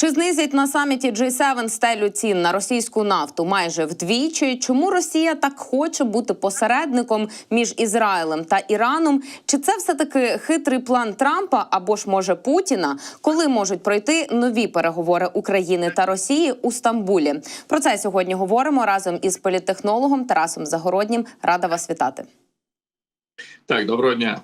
Чи знизять на саміті G7 стелю цін на російську нафту майже вдвічі? Чому Росія так хоче бути посередником між Ізраїлем та Іраном? Чи це все таки хитрий план Трампа або ж може Путіна? Коли можуть пройти нові переговори України та Росії у Стамбулі? Про це сьогодні говоримо разом із політтехнологом Тарасом Загороднім. Рада вас вітати. Так, доброго дня.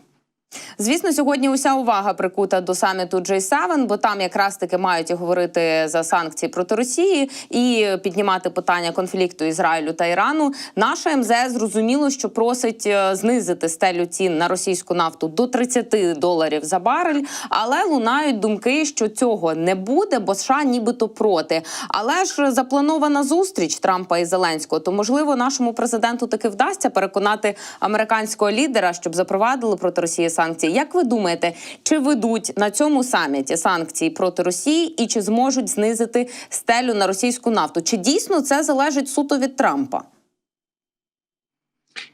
Звісно, сьогодні уся увага прикута до саміту G7, бо там якраз таки мають і говорити за санкції проти Росії і піднімати питання конфлікту Ізраїлю та Ірану. Наша МЗС зрозуміло, що просить е, знизити стелю цін на російську нафту до 30 доларів за барель. Але лунають думки, що цього не буде, бо США нібито проти. Але ж запланована зустріч Трампа і Зеленського. То можливо нашому президенту таки вдасться переконати американського лідера, щоб запровадили проти Росії санкції. Як ви думаєте, чи ведуть на цьому саміті санкції проти Росії і чи зможуть знизити стелю на російську нафту? Чи дійсно це залежить суто від Трампа?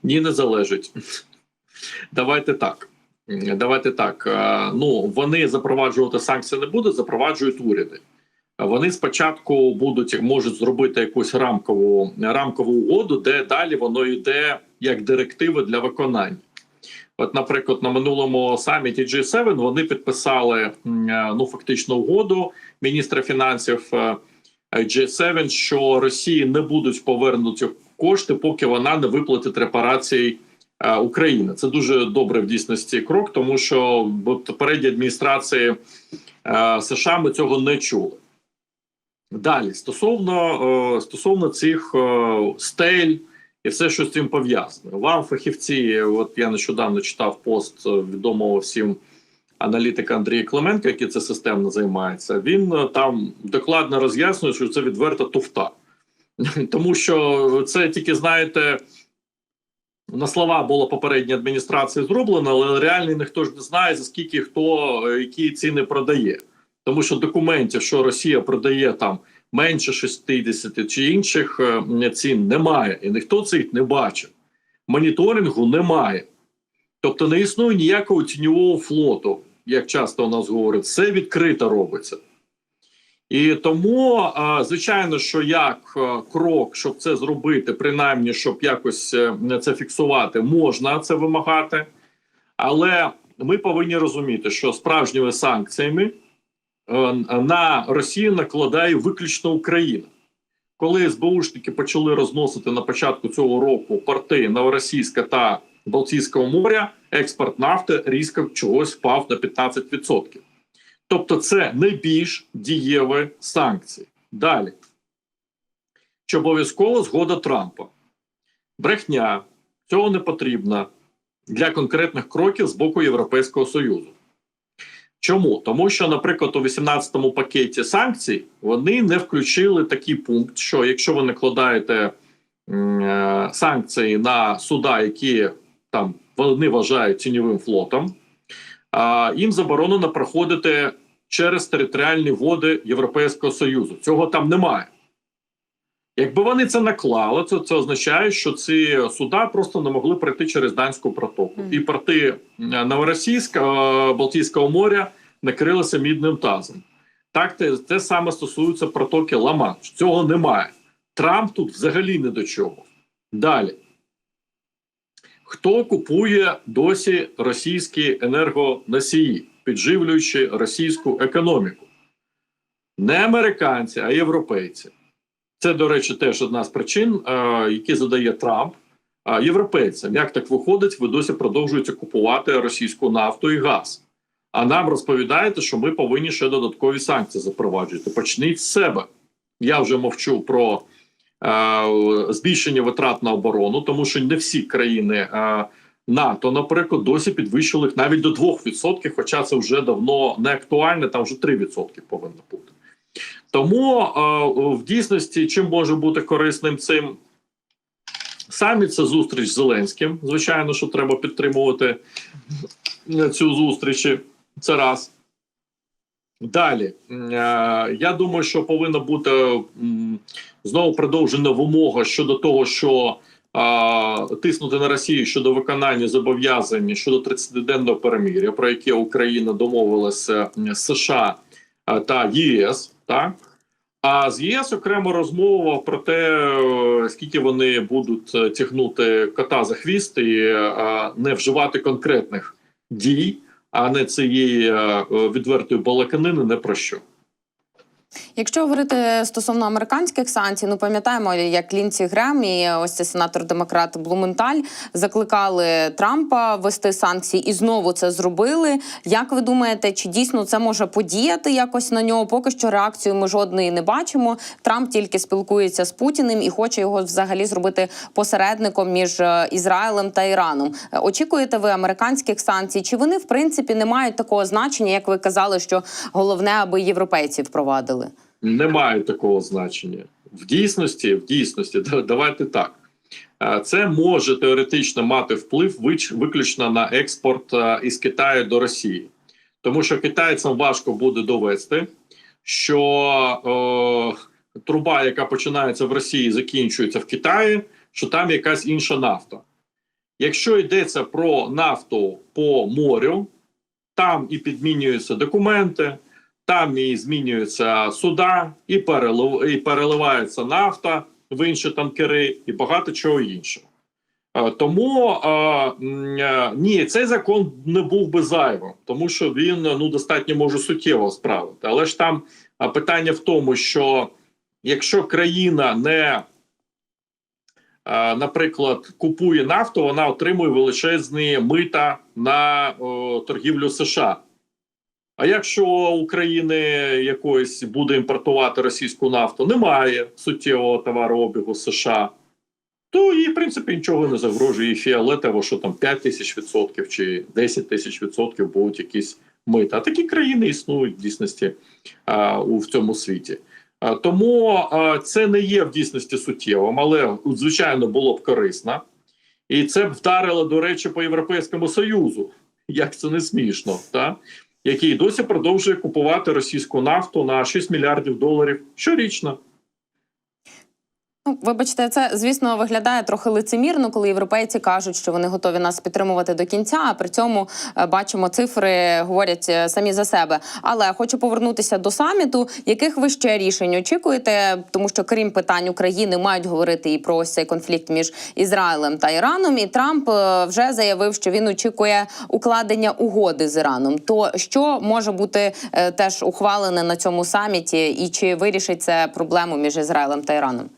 Ні, не залежить. Давайте так. Давайте так. Е, Ну вони запроваджувати санкції не будуть, запроваджують уряди. Вони спочатку будуть можуть зробити якусь рамкову рамкову угоду, де далі воно йде як директиви для виконання. От, наприклад, на минулому саміті G7 вони підписали е, ну фактично угоду міністра фінансів е, G7, що Росії не будуть повернуті кошти, поки вона не виплатить репарації е, України. Це дуже добре в дійсності крок, тому що в попередній адміністрації США ми цього не чули. Далі стосовно стосовно цих стель і все, що з цим пов'язане. Вам фахівці, от я нещодавно читав пост е, відомого всім аналітика Андрія Клименка, який це системно займається. Він е, там докладно роз'яснює, що це відверта туфта, тому що це тільки знаєте. На слова було попередньої адміністрації зроблено, але реально ніхто ж не знає за скільки хто е, які ціни продає. Тому що документів, що Росія продає там менше 60 чи інших е, цін, немає, і ніхто цих не бачив. Моніторингу немає. Тобто не існує ніякого тіньового флоту, як часто у нас говорять, все відкрито робиться. І тому, звичайно, що як е, крок, щоб це зробити, принаймні, щоб якось е, це фіксувати, можна це вимагати. Але ми повинні розуміти, що справжніми санкціями е, на Росію накладає виключно Україна. Коли СБУшники почали розносити на початку цього року порти Новоросійська та Балтійського моря, експорт нафти різко чогось впав на 15%. Тобто, це найбільш дієві санкції. Далі. Чи обов'язково згода Трампа? Брехня цього не потрібно для конкретних кроків з боку Європейського Союзу. Чому? Тому що, наприклад, у 18-му пакеті санкцій вони не включили такий пункт, що якщо ви накладаєте е, санкції на суда, які там вони вважають тіньовим флотом, е, їм заборонено проходити через територіальні води Європейського Союзу. Цього там немає. Якби вони це наклали, то це означає, що ці суда просто не могли пройти через данську протоку. Мгм. І порти е, Новоросійська, е, Балтійського моря накрилися мідним тазом. Так, те, те саме стосується протоки Ла-Манш. Цього немає. Трамп тут взагалі не до чого. Далі. Хто купує досі російські енергоносії, підживлюючи російську економіку? Не американці, а європейці. Це, до речі, теж одна з причин, е, які задає Трамп е, європейцям. Як так виходить, ви досі продовжуєте купувати російську нафту і газ. А нам розповідаєте, що ми повинні ще додаткові санкції запроваджувати. Почніть з себе. Я вже мовчу про е, збільшення витрат на оборону, тому що не всі країни е, НАТО, наприклад, досі підвищили їх навіть до 2%, хоча це вже давно не актуальне, там вже 3% повинно бути. Тому е, в дійсності, чим може бути корисним цим саміт, це зустріч з Зеленським. Звичайно, що треба підтримувати цю зустріч. Це раз. Далі, е, я думаю, що повинна бути знову продовжена вимога щодо того, що е, тиснути на Росію щодо виконання зобов'язань щодо 30-денного перемир'я, про яке Україна домовилася з США та ЄС. Так? А з ЄС окремо розмова про те, е, скільки вони будуть е, тягнути кота за хвіст і е, не вживати конкретних дій, а не цієї відвертої балаканини, не про що. Якщо говорити стосовно американських санкцій, ну пам'ятаємо, як Лінці Грем і ось цей сенатор-демократ Блументаль закликали Трампа ввести санкції і знову це зробили. Як ви думаєте, чи дійсно це може подіяти якось на нього? Поки що реакцію ми жодної не бачимо. Трамп тільки спілкується з Путіним і хоче його взагалі зробити посередником між е, Ізраїлем та Іраном. Очікуєте ви американських санкцій? Чи вони в принципі не мають такого значення, як ви казали, що головне, аби європейці впровадили? Немає такого значення. В дійсності, в дійсності, давайте так. Е, Це може теоретично мати вплив виключно на експорт е, із Китаю до Росії, тому що китайцям важко буде довести, що е, труба, яка починається в Росії, закінчується в Китаї, що там якась інша нафта. Якщо йдеться про нафту по морю, там і підмінюються документи, там і змінюються суда, і, і переливається нафта в інші танкери, і багато чого іншого. Е, Тому е, е, ні, цей закон не був би зайвим, тому що він ну достатньо може суттєво справити. Але ж там питання в тому, що якщо країна не, наприклад, купує нафту, вона отримує величезні мита на торгівлю США. А якщо України якоїсь буде імпортувати російську нафту, немає суттєвого товарообігу США, то їй, в принципі, нічого не загрожує. І фіолетово, що там 5 тисяч відсотків чи 10 тисяч відсотків будуть якісь мита. А такі країни існують в дійсності а, у в цьому світі. А, тому а, це не є в дійсності суттєвим, але звичайно було б корисно. І це б вдарило, до речі, по Європейському Союзу. Як це не смішно, так? Який досі продовжує купувати російську нафту на 6 мільярдів доларів щорічно. Ну, вибачте, це звісно виглядає трохи лицемірно, коли європейці кажуть, що вони готові нас підтримувати до кінця. А при цьому е, бачимо цифри говорять е, самі за себе. Але хочу повернутися до саміту. Яких ви ще рішень очікуєте? Тому що крім питань України мають говорити і про ось цей конфлікт між Ізраїлем та Іраном. І Трамп е, вже заявив, що він очікує укладення угоди з Іраном. То що може бути теж ухвалене на цьому саміті, і чи вирішить це проблему між Ізраїлем та Іраном?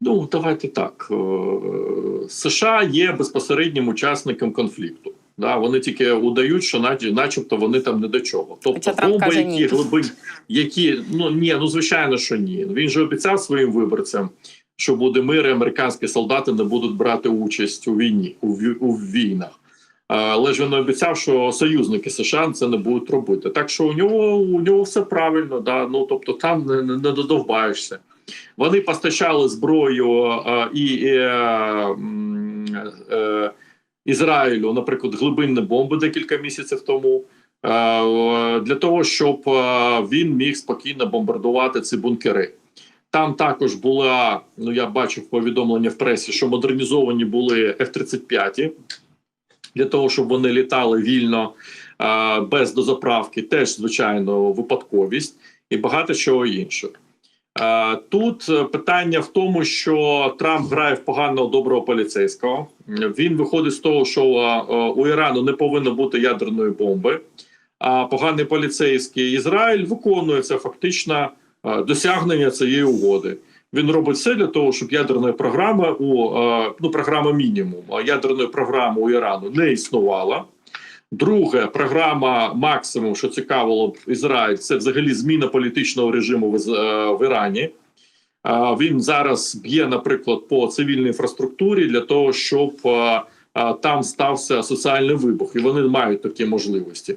Ну, давайте так. Е, США є безпосереднім учасником конфлікту. Да, вони тільки удають, що наче- начебто вони там не до чого. Тобто бомби, які глибин, які ну ні, ну звичайно, що ні. Він же обіцяв своїм виборцям, що буде мир, і американські солдати не будуть брати участь у війні у, у війнах. Але ж він обіцяв, що союзники США це не будуть робити. Так що у нього у нього все правильно, да ну тобто там не, не, не додовбаєшся. Вони постачали зброю е, і е, е, Ізраїлю, наприклад, глибинні бомби декілька місяців тому, для того, щоб він міг спокійно бомбардувати ці бункери. Там також була, ну я бачив повідомлення в пресі, що модернізовані були F-35 для того, щоб вони літали вільно без дозаправки, теж звичайно випадковість і багато чого іншого. Е, Тут е, питання в тому, що Трамп грає в поганого доброго поліцейського. Він виходить з того, що е, у Ірану не повинно бути ядерної бомби. А поганий поліцейський Ізраїль виконує це фактично досягнення цієї угоди. Він робить все для того, щоб ядерна програма у ну програма мінімум, ядерної програми у Ірану не існувала. Друге, програма максимум, що цікавило Ізраїль, це взагалі зміна політичного режиму в, е, в Ірані. Він зараз б'є, наприклад, по цивільній інфраструктурі для того, щоб е, е, там стався соціальний вибух, і вони мають такі можливості,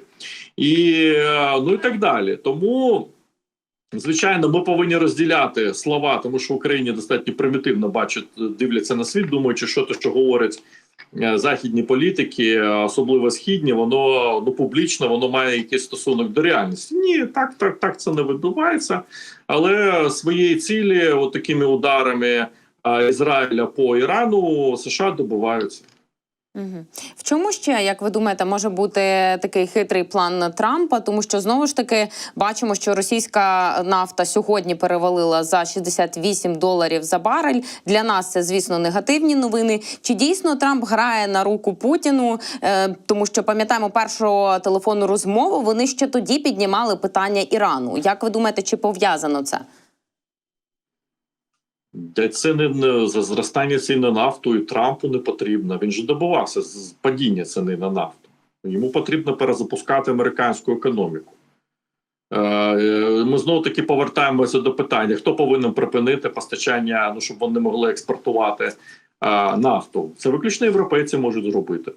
і е, ну і так далі. Тому. Звичайно, ми повинні розділяти слова, тому що в Україні достатньо примітивно бачать, дивляться на світ, думаючи, що те, що говорять е, західні політики, е, особливо східні, воно ну публічно воно має якийсь стосунок до реальності. Ні, так, так, так це не відбувається. Але своєї цілі, от такими ударами е, Ізраїля по Ірану, США добиваються. В чому ще, як ви думаєте, може бути такий хитрий план Трампа? Тому що знову ж таки бачимо, що російська нафта сьогодні перевалила за 68 доларів за барель. Для нас це, звісно, негативні новини. Чи дійсно Трамп грає на руку Путіну? Е, тому що пам'ятаємо першу телефонну розмову. Вони ще тоді піднімали питання Ірану. Як ви думаєте, чи пов'язано це? Де це не зростання цін на нафту і Трампу не потрібно. Він же добивався з падіння ціни на нафту. Йому потрібно перезапускати американську економіку. Е, е, Ми знову таки повертаємося до питання: хто повинен припинити постачання, ну щоб вони могли експортувати е, нафту? Це виключно європейці можуть зробити.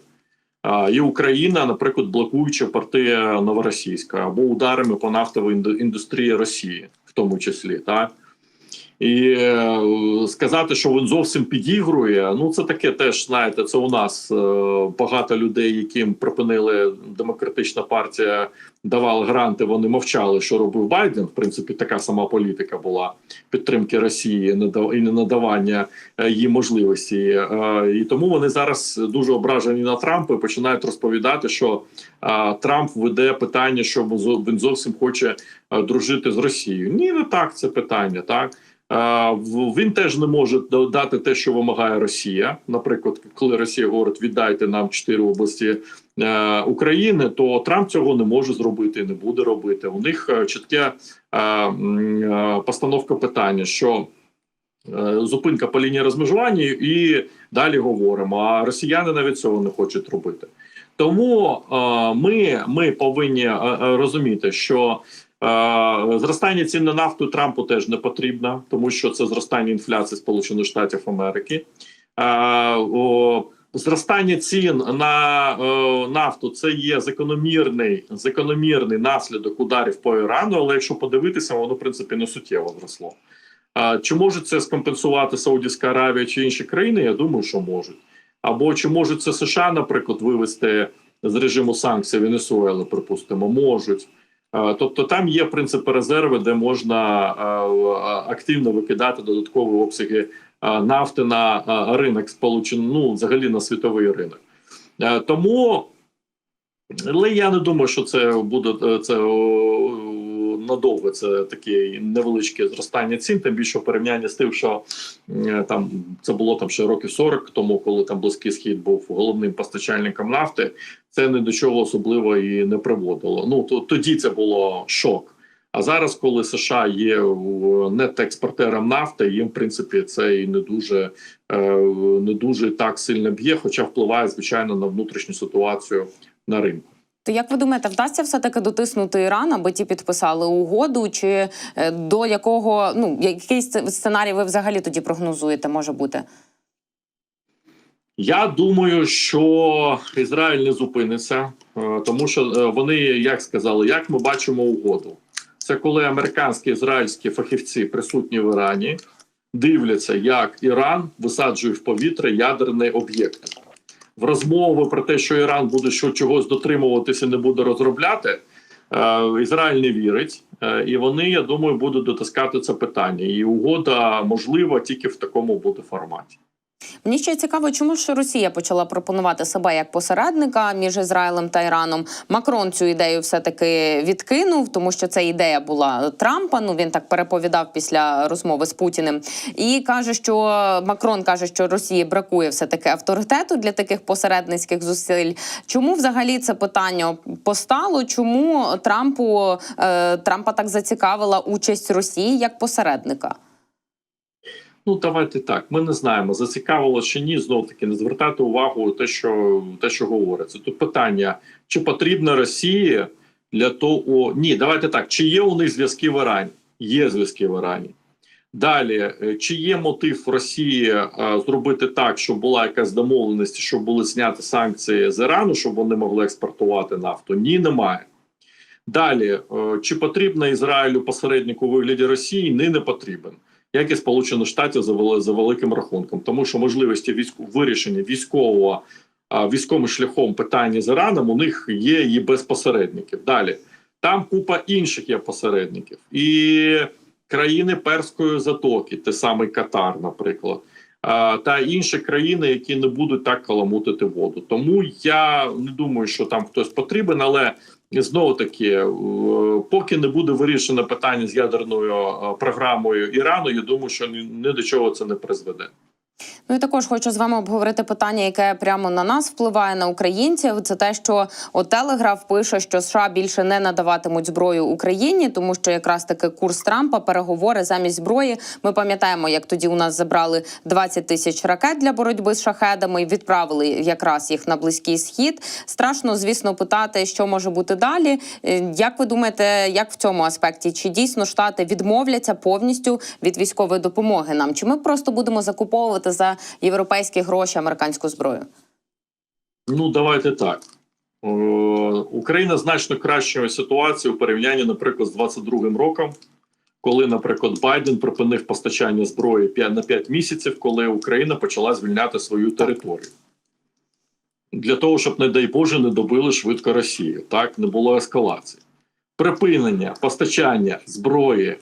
І Україна, наприклад, блокуючи порти новоросійська або ударами по нафтовій індустрії Росії, в тому числі, так. І е, сказати, що він зовсім підігрує, ну це таке теж знаєте. Це у нас е, багато людей, яким припинили демократична партія, давала гранти. Вони мовчали, що робив Байден. В принципі, така сама політика була підтримки Росії і не надавання е, їй можливості. І тому вони зараз дуже ображені на Трампа і починають розповідати, що Трамп веде питання, що він зовсім хоче дружити з Росією. Ні, не так це питання, так. Він теж не може дати те, що вимагає Росія. Наприклад, коли Росія говорить віддайте нам чотири області е, України, то Трамп цього не може зробити і не буде робити. У них е, чітке е, постановка питання, що зупинка по лінії розмежування, і далі говоримо. А росіяни навіть цього не хочуть робити. Тому ми, ми повинні розуміти, що Зростання цін на нафту Трампу теж не потрібно, тому що це зростання інфляції Сполучених Штатів Америки. Е, Зростання цін на е, нафту це є закономірний закономірний наслідок ударів по Ірану. Але якщо подивитися, воно в принципі не суттєво зросло. Е, Чи може це скомпенсувати Саудівська Аравія чи інші країни? Я думаю, що можуть. Або чи можуть це США, наприклад, вивести з режиму санкцій Венесуели, припустимо, можуть. Е, Тобто там є принципи резерви, де можна е, активно викидати додаткові обсяги е, нафти на е, ринок сполучений, ну взагалі на світовий ринок. Е, Тому, але я не думаю, що це буде е, це надовго. Це таке невеличке зростання цін, тим більше в порівнянні з тим, що е, там це було там ще років 40 тому, коли там близький схід був головним постачальником нафти це ні до чого особливо і не приводило. Ну то тоді це було шок. А зараз, коли США є нетекспортером нафти, їм в принципі це і не дуже е, не дуже так сильно б'є, хоча впливає звичайно на внутрішню ситуацію на ринку. То як ви думаєте, вдасться все таки дотиснути Іран, аби ті підписали угоду? Чи е, до якого ну який сценарій ви взагалі тоді прогнозуєте? Може бути? Я думаю, що Ізраїль не зупиниться, е, тому що е, вони як сказали, як ми бачимо угоду. Це коли американські ізраїльські фахівці присутні в Ірані, дивляться, як Іран висаджує в повітря ядерний об'єкт. В розмови про те, що Іран буде що чогось дотримуватися, не буде розробляти. е, Ізраїль не вірить, е, і вони, я думаю, будуть дотискати це питання. І угода можлива тільки в такому буде форматі. Мені ще цікаво, чому ж Росія почала пропонувати себе як посередника між Ізраїлем та Іраном. Макрон цю ідею все таки відкинув, тому що це ідея була Трампа. Ну він так переповідав після розмови з Путіним. І каже, що Макрон каже, що Росії бракує все таки авторитету для таких посередницьких зусиль. Чому взагалі це питання постало? Чому Трампу е, Трампа так зацікавила участь Росії як посередника? Ну, давайте так. Ми не знаємо, зацікавило чи ні. Знов таки не звертати увагу те, що те, що говориться. Тут питання: чи потрібно Росії для того, ні, давайте так. Чи є у них зв'язки в Ірані? Є зв'язки в Ірані. Далі, е, чи є мотив Росії е, зробити так, щоб була якась домовленість, щоб були зняті санкції з Ірану, щоб вони могли експортувати нафту? Ні, немає. Далі, е, чи потрібно Ізраїлю посередник у вигляді Росії? Ні, не потрібен як і Сполучених Штатів за, за великим рахунком, тому що можливості війську вирішення військового військовим шляхом питання з Іраном у них є і без посередників. Далі там купа інших є посередників і країни Перської затоки, те самий Катар, наприклад. та інші країни, які не будуть так каламутити воду. Тому я не думаю, що там хтось потрібен, але знову таки, е, поки не буде вирішено питання з ядерною е, програмою Ірану, я думаю, що ні, ні до чого це не призведе. Ну і також хочу з вами обговорити питання, яке прямо на нас впливає на українців. Це те, що от Телеграф пише, що США більше не надаватимуть зброю Україні, тому що якраз таки курс Трампа, переговори замість зброї. Ми пам'ятаємо, як тоді у нас забрали 20 тисяч ракет для боротьби з шахедами і відправили якраз їх на близький схід. Страшно, звісно, питати, що може бути далі. Е, Як ви думаєте, як в цьому аспекті? Чи дійсно штати відмовляться повністю від військової допомоги нам? Чи ми просто будемо закуповувати за європейські гроші американську зброю? Ну, давайте так. Е, Україна значно кращої ситуації у порівнянні, наприклад, з 22-м роком, коли, наприклад, Байден припинив постачання зброї на 5 місяців, коли Україна почала звільняти свою територію. Для того, щоб, не дай Боже, не добили швидко Росію. Так, не було ескалації. Припинення постачання зброї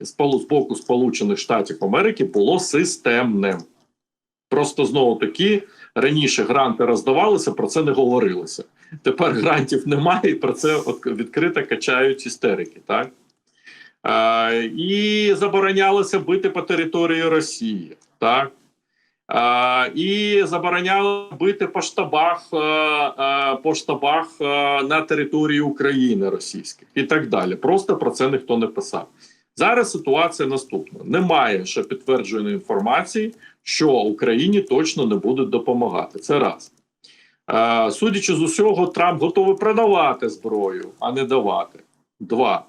з боку Сполучених Штатів Америки було системним. Просто знову таки раніше гранти роздавалися, про це не говорилося. Тепер грантів немає, і про це відкрито качають істерики. Так? А, і заборонялося бити по території Росії. Так? А, і забороняло бити по штабах, е, по штабах е, на території України російських і так далі. Просто про це ніхто не писав. Зараз ситуація наступна: немає ще підтвердженої інформації, що Україні точно не будуть допомагати. Це раз. Е, судячи з усього, Трамп готовий продавати зброю, а не давати. Два.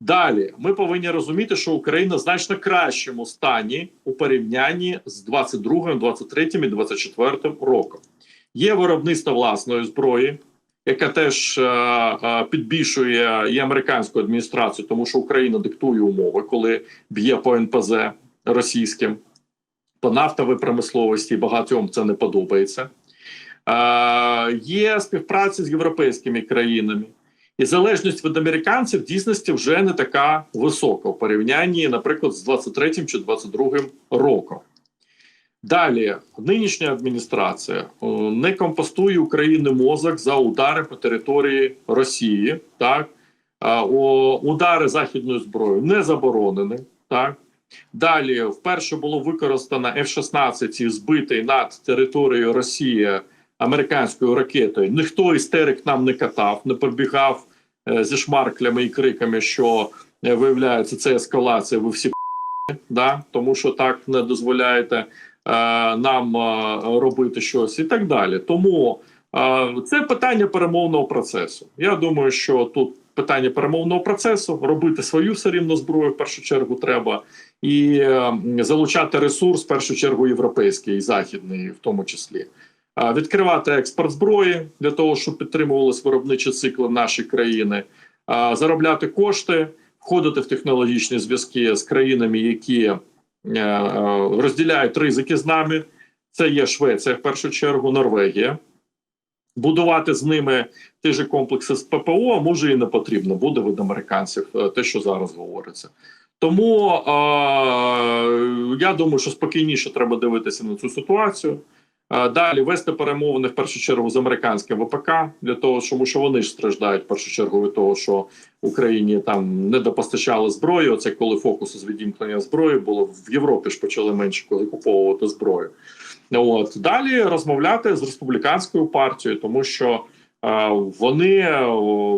Далі ми повинні розуміти, що Україна в значно кращому стані у порівнянні з 22, 23 і 24 роком. Є виробництво власної зброї, яка теж е, е, підбільшує і американську адміністрацію, тому що Україна диктує умови, коли б'є по НПЗ російським, по нафтовій промисловості багатьом це не подобається. Є співпраця з європейськими країнами. І залежність від американців в дійсності вже не така висока в порівнянні, наприклад, з 23 чи 22 роком. Далі, нинішня адміністрація е, не компостує України мозок за удари по території Росії. Так? Удари західною зброєю не заборонені. Так? Далі, вперше було використано F-16 і збитий над територією Росії американською ракетою. Ніхто істерик нам не катав, не побігав е, зі шмарклями і криками, що е, виявляється, це ескалація. Ви всі да? тому що так не дозволяєте е, нам робити щось і так далі. Тому це питання перемовного процесу. Я думаю, що тут питання перемовного процесу робити свою все рівно зброю в першу чергу треба і залучати ресурс в першу чергу європейський і західний, в тому числі. Відкривати експорт зброї для того, щоб підтримувалися виробничі цикли нашої країни, заробляти кошти, входити в технологічні зв'язки з країнами, які е, е, розділяють ризики з нами. Це є Швеція, в першу чергу, Норвегія. Будувати з ними ті ж комплекси з ППО може і не потрібно буде від американців, е, те, що зараз говориться. Тому е, я думаю, що спокійніше треба дивитися на цю ситуацію. Е, Далі вести перемовини в першу чергу з американським ВПК для того, тому що вони ж страждають в першу чергу від того, що Україні там не допостачали зброю. Це коли фокус з відімкнення зброї було в Європі ж почали менше коли куповувати зброю. От далі розмовляти з республіканською партією, тому що е, вони, е,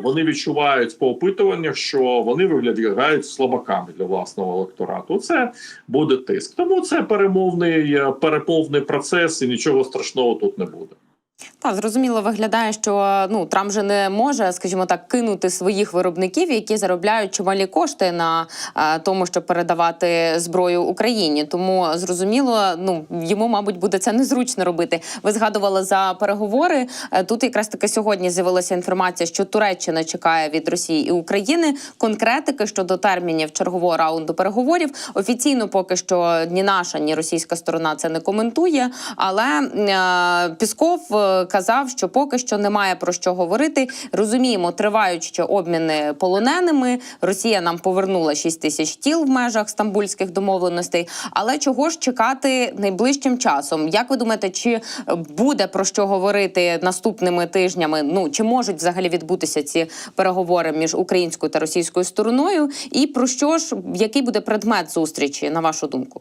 вони відчувають по опитуваннях, що вони виглядають слабаками для власного електорату. Це буде тиск. Тому це перемовний е, переповний процес, і нічого страшного тут не буде. Так, зрозуміло, виглядає, що ну Трамп же не може, скажімо так, кинути своїх виробників, які заробляють чималі кошти на е, тому, щоб передавати зброю Україні. Тому зрозуміло, ну йому, мабуть, буде це незручно робити. Ви згадували за переговори. Е, Тут якраз таки сьогодні з'явилася інформація, що Туреччина чекає від Росії і України конкретики щодо термінів чергового раунду переговорів. Офіційно поки що ні наша, ні російська сторона це не коментує. Але е, Пісков казав, що поки що немає про що говорити. Розуміємо, тривають ще обміни полоненими. Росія нам повернула 6 тисяч тіл в межах стамбульських домовленостей. Але чого ж чекати найближчим часом? Як ви думаєте, чи буде про що говорити наступними тижнями? Ну чи можуть взагалі відбутися ці переговори між українською та російською стороною? І про що ж який буде предмет зустрічі, на вашу думку?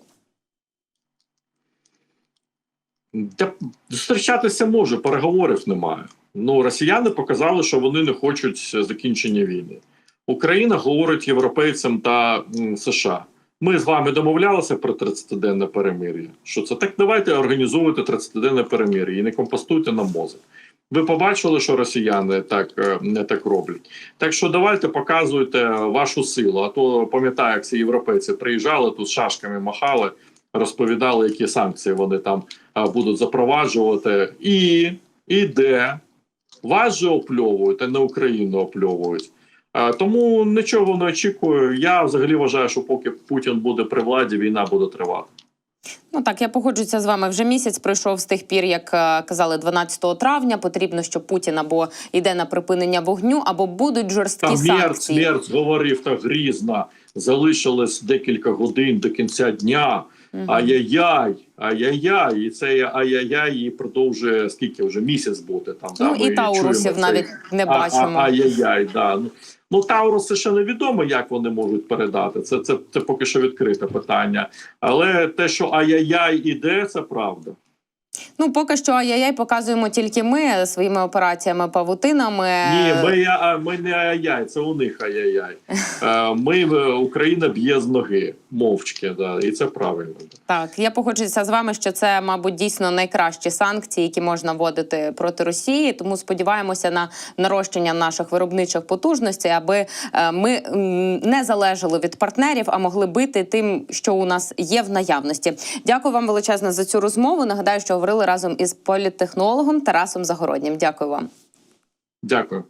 Та зустрічатися може, переговорів немає. Ну, росіяни показали, що вони не хочуть закінчення війни. Україна говорить європейцям та США. Ми з вами домовлялися про 30-денне перемир'я. Що це так? Давайте організовуйте 30-денне перемир'я і не компостуйте нам мозок. Ви побачили, що росіяни так е, не так роблять. Так що давайте показуйте вашу силу. А то пам'ятаю, як ці європейці приїжджали тут з шашками махали, розповідали, які санкції вони там а, будуть запроваджувати. І, і де вас же опльовують, а не Україну опльовують. А, тому нічого не очікую. Я взагалі вважаю, що поки Путін буде при владі, війна буде тривати. Ну так, я погоджуюся з вами. Вже місяць пройшов з тих пір, як е, казали, 12 травня. Потрібно, щоб Путін або йде на припинення вогню, або будуть жорсткі Та Мерц, санкції. Мерц говорив так грізно. Залишилось декілька годин до кінця дня. Ай-яй-яй, ай-яй-яй. І це ай-яй-яй і продовжує скільки вже місяць бути там. Ну да, і таурусів навіть не бачимо. Ай-яй-яй, да. Ну, Ну, Тауруси ще невідомо, як вони можуть передати. Це, це, це поки що відкрите питання. Але те, що ай-яй-яй іде, це правда. Ну поки що ай-яй показуємо тільки ми своїми операціями павутинами. Ні, ми, ми не ай-яй, це у них ай-яй-яй. Е, Ми е, Україна б'є з ноги мовчки, да, і це правильно. Так, я погоджуюся з вами, що це, мабуть, дійсно найкращі санкції, які можна вводити проти Росії. Тому сподіваємося на нарощення наших виробничих потужностей, аби е, ми не залежали від партнерів, а могли бити тим, що у нас є в наявності. Дякую вам величезно за цю розмову. Нагадаю, що говорили разом із політтехнологом Тарасом Загороднім. Дякую вам. Дякую.